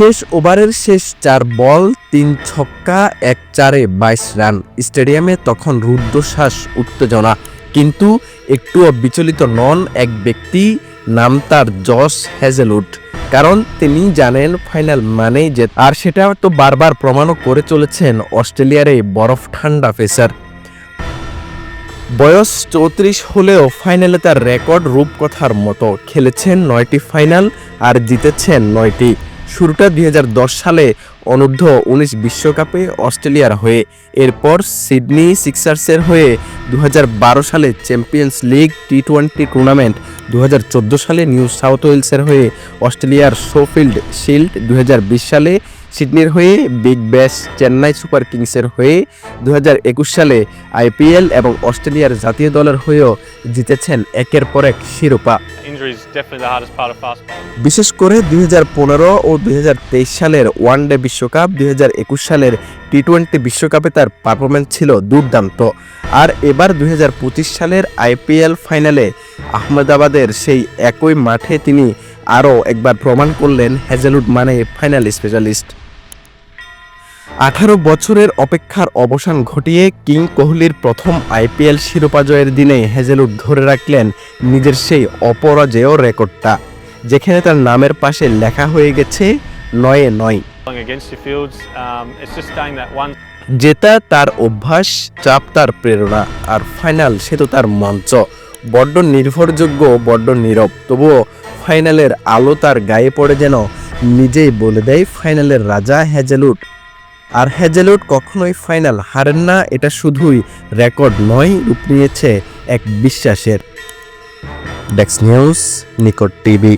শেষ ওভারের শেষ চার বল, তিন ছক্কা, এক চারে বাইশ রান। স্টেডিয়ামে তখন রুদ্ধশ্বাস উত্তেজনা। কিন্তু একটুও বিচলিত নন এক ব্যক্তি, নাম তার জস হ্যাজেলউড। কারণ তিনি জানেন ফাইনাল মানেই যে, আর সেটা তো বারবার প্রমাণও করে চলেছেন অস্ট্রেলিয়ার এই বরফ ঠান্ডা পেসার। বয়স চৌত্রিশ হলেও ফাইনালে তার রেকর্ড রূপকথার মতো। খেলেছেন নয়টি ফাইনাল আর জিতেছেন নয়টি। শুরুটা দুই হাজার দশ সালে অনূর্ধ্ব উনিশ বিশ্বকাপে অস্ট্রেলিয়ার হয়ে এরপর সিডনি সিক্সার্সের হয়ে দুই হাজার বারো সালে champions league T twenty tournament দু হাজার চোদ্দ সালে নিউ সাউথ ওয়েলসের হয়ে অস্ট্রেলিয়ার শোফিল্ড শিল্ড দু হাজার বিশ সালে সিডনির হয়ে বিগ ব্যাশ চেন্নাই সুপার কিংসের হয়ে দুই হাজার একুশ সালে আইপিএল এবং অস্ট্রেলিয়ার জাতীয় দলের হয়েও জিতেছেন একের পর এক শিরোপা. বিশেষ করে দুই হাজার পনেরো ও দুই হাজার তেইশ সালের ওয়ানডে বিশ্বকাপ দুই হাজার একুশ সালের টি টোয়েন্টি বিশ্বকাপে তার পারফরমেন্স ছিল দুর্দান্ত। আর এবার দুই হাজার পঁচিশ সালের আইপিএল ফাইনালে আহমেদাবাদের সেই একই মাঠে তিনি আরও একবার প্রমাণ করলেন হ্যাজেলউড মানে ফাইনাল স্পেশালিস্ট আঠারো বছরের অপেক্ষার অবসান ঘটিয়ে কিং কোহলির প্রথম আইপিএল শিরোপা জয়ের দিনে হ্যাজেলউড ধরে রাখলেন নিজের সেই অপরাজেয় রেকর্ডটা যেখানে তার নামের পাশে লেখা হয়ে গেছে, নয়ে নয়। Um, জেতা তার অভ্যাস চাপ তার প্রেরণা আর ফাইনাল সে তো তার মঞ্চ। বড্ড নির্ভরযোগ্য বড্ড নীরব। তবুও ফাইনালের আলো তার গায়ে পড়ে যেন নিজেই বলে দেয় ফাইনালের রাজা হ্যাজেলুড আর হ্যাজেলুড কখনোই ফাইনাল হারেন না এটা শুধুই রেকর্ড নয় রূপ নিয়েছে এক বিশ্বাসের। ডেক্স নিউজ নিকট টিভি